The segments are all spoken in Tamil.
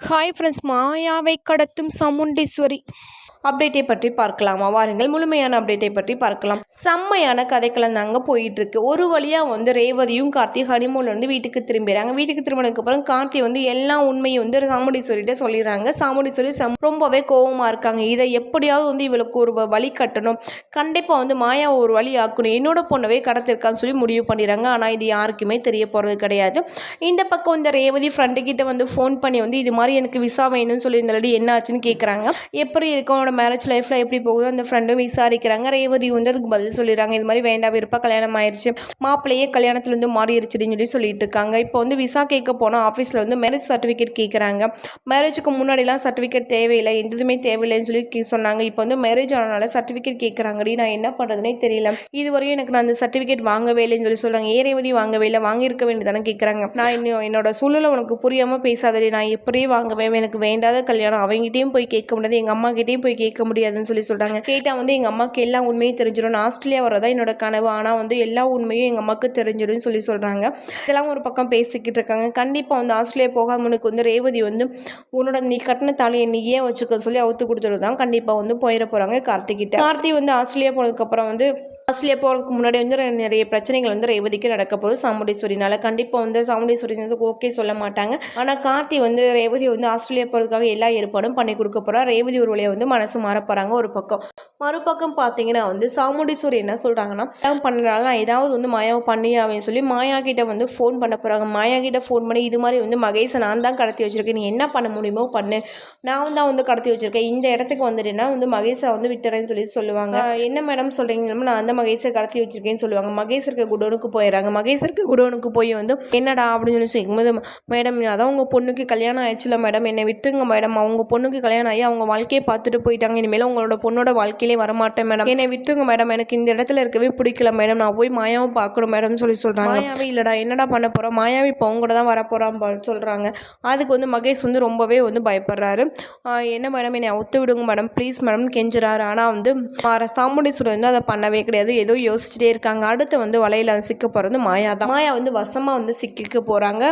ஹாய் ஃப்ரெண்ட்ஸ் மாயாவை கடத்தும் சமுண்டீஸ்வரி. அப்டேட்டை பற்றி பார்க்கலாமா. வாருங்கள் முழுமையான அப்டேட்டை பற்றி பார்க்கலாம். செம்மையான கதைக்களம் தாங்க போயிட்டு இருக்கு ஒரு வழியாக வந்து ரேவதியும் கார்த்தி ஹனிமூன் வந்து வீட்டுக்கு திரும்பிடுறாங்க வீட்டுக்கு திரும்பினதுக்கு அப்புறம் கார்த்தி வந்து எல்லா உண்மையும் வந்து சாமுண்டீஸ்வரிட்ட சொல்லிடுறாங்க சாமுண்டீஸ்வரி ரொம்பவே கோவமாக இருக்காங்க. இதை எப்படியாவது வந்து இவளுக்கு ஒரு வழி கட்டணும். கண்டிப்பாக வந்து மாயா ஒரு வழி ஆக்கணும். என்னோட பொண்ணவே கடத்திருக்கான்னு சொல்லி முடிவு பண்ணிடுறாங்க ஆனால் இது யாருக்குமே தெரிய போகிறது கிடையாது. இந்த பக்கம் இந்த ரேவதி ஃப்ரெண்டு கிட்ட வந்து ஃபோன் பண்ணி வந்து இது மாதிரி எனக்கு விசா வேணும்னு சொல்லியிருந்தாலடி என்ன ஆச்சுன்னு கேட்குறாங்க எப்படி இருக்கும்? அவனோட மேரேஜ் லைஃப்பில் எப்படி போகுதோ அந்த ஃப்ரெண்டும் விசாரிக்கிறாங்க. ரேவதி வந்து அதுக்கு பதில் சொல்லிடுறாங்க. இது மாதிரி வேண்டாம் விருப்பம் கல்யாணம் ஆயிடுச்சு மாப்பிள்ளையே கல்யாணத்துலேருந்து மாறிடுச்சுன்னு சொல்லி சொல்லிட்டு இருக்காங்க. இப்போ வந்து விசா கேட்க போனால் ஆஃபீஸில் வந்து மேரேஜ் சர்டிஃபிகேட் கேட்குறாங்க மேரேஜுக்கு முன்னாடிலாம் சர்டிஃபிகேட் தேவையில்லை. எதுவுமே தேவையில்லைன்னு சொல்லி கே- சொன்னாங்க. இப்போ வந்து மேரேஜ் ஆனனால சர்டிஃபிகேட் கேட்குறாங்கடி நான் என்ன பண்ணுறதுனே தெரியல. இதுவரையும் எனக்கு நான் அந்த சர்டிஃபிகேட் வாங்கவே இல்லைன்னு சொல்லி சொல்கிறாங்க ஏ ரேவதி வாங்கவே இல்லை? வாங்கியிருக்க வேண்டியதானே கேட்குறாங்க நான் இன்னும் என்னோட சூழ்நிலை உனக்கு புரியாமல் பேசாதடி. நான் எப்படியே வாங்கவே எனக்கு வேண்டாத கல்யாணம் அவங்ககிட்டயும் போய் கேட்க முடியாது. எங்கள் அம்மாக்கிட்டேயும் போய் கேட்க முடியாதுன்னு சொல்லி சொல்கிறாங்க கேட்டால் வந்து எங்கள் அம்மாவுக்கு எல்லா உண்மையும் தெரிஞ்சிடும் நான் ஆஸ்திரேலியா வரதான் என்னோட கனவு. ஆனால் வந்து எல்லா உண்மையும் எங்கள் அம்மாவுக்கு தெரிஞ்சிடும்னு சொல்லி சொல்கிறாங்க இதெல்லாம் ஒரு பக்கம் பேசிக்கிட்டு இருக்காங்க. கண்டிப்பாக வந்து ஆஸ்திரேலியா போகாமனுக்கு வந்து ரேவதி வந்து உன்னோட நீ கட்டின தாலியை நீயே வச்சுக்க சொல்லி அவுத்து கொடுத்துட்டு தான் கண்டிப்பாக வந்து போயிட போகிறாங்க கார்த்திகிட்ட கார்த்தி வந்து ஆஸ்திரேலியா போனதுக்கப்புறம் வந்து ஆஸ்திரேலியா போகிறதுக்கு முன்னாடி வந்து நிறைய பிரச்சனைகள் வந்து ரேவதிக்கு நடக்க போகுது. சாமுண்டீஸ்வரினால கண்டிப்பாக வந்து சாமுண்டீஸ்வரி வந்து ஓகே சொல்ல மாட்டாங்க. ஆனால் கார்த்தி வந்து ரேவதி வந்து ஆஸ்திரேலியா போகிறதுக்காக எல்லா ஏற்பாடும் பண்ணி கொடுக்க போகிறா ரேவதி ஒரு வழியாக வந்து மனசு மாற போகிறாங்க ஒரு பக்கம். மறுபக்கம் பார்த்தீங்கன்னா வந்து சாமுண்டீஸ்வரி என்ன சொல்கிறாங்கன்னா கல்யாணம் பண்ணுறனால நான் ஏதாவது வந்து மாயாவை பண்ணியாவேன்னு சொல்லி மாயா கிட்ட வந்து ஃபோன் பண்ண போகிறாங்க மாயா கிட்ட ஃபோன் பண்ணி இது மாதிரி வந்து மகேஷை நான் தான் கடத்தி வச்சுருக்கேன். நீ என்ன பண்ண முடியுமோ பண்ணு. நான் தான் வந்து கடத்தி வச்சுருக்கேன். இந்த இடத்துக்கு வந்துட்டேன்னா வந்து மகேஷை வந்து விட்டுறேன்னு சொல்லி சொல்லுவாங்க. என்ன மேடம் சொல்கிறீங்க நான் அந்த மகேஷை கடத்தி வச்சிருக்கேன்னு சொல்லுவாங்க. மகேஷ் இருக்க குடோனுக்கு போயிடுறாங்க. மகேஷ் இருக்க குடோனுக்கு போய் வந்து என்னடா? அப்படின்னு சொல்லி சொல்லும்போது மேடம் அதான் உங்கள் பொண்ணுக்கு கல்யாணம் ஆயிடுச்சுல மேடம். என்னை விட்டுருங்க மேடம். அவங்க பொண்ணுக்கு கல்யாணம் ஆகி அவங்க வாழ்க்கையை பார்த்துட்டு போயிட்டாங்க. இனிமேல் உங்களோட பொண்ணோட வாழ்க்கையிலே வரமாட்டேன் மேடம். என்னை விட்டுருங்க மேடம். எனக்கு இந்த இடத்துல இருக்கவே பிடிக்கல மேடம். நான் போய் மாயாவும் பார்க்கணும் மேடம் சொல்லி சொல்கிறாங்க மாயாவே இல்லைடா. என்னடா பண்ண போகிறோம் மாயாவி இப்போ அவங்க கூட தான் வரப்போகிறான் சொல்கிறாங்க அதுக்கு வந்து மகேஷ் வந்து ரொம்பவே வந்து பயப்படுறாரு. என்ன மேடம்? என்னை ஒத்து விடுங்க மேடம். Please madam. கெஞ்சுறாரு. ஆனால் வந்து மாற சாமுண்டீஸ்வரர் வந்து அதை பண்ணவே கிடையாது. ஏதோ யோசிச்சுட்டே இருக்காங்க. அடுத்து வந்து வலையில் சிக்க போகிறது மாயா தான். மாயா வந்து வசமாக வந்து சிக்கிக்க போகிறாங்க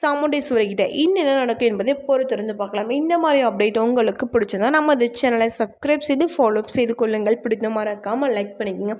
சாமுண்டீஸ்வரி கிட்ட இன்னும் என்ன நடக்கும் என்பதை பொறுத்திருந்து பார்க்கலாம். இந்த மாதிரி அப்டேட் உங்களுக்கு பிடிச்சிருந்தா நம்ம சேனலை சப்ஸ்கிரைப் செய்து ஃபாலோ செய்து கொள்ளுங்கள். பிடித்த மறக்காமல் லைக் பண்ணிக்கோங்க.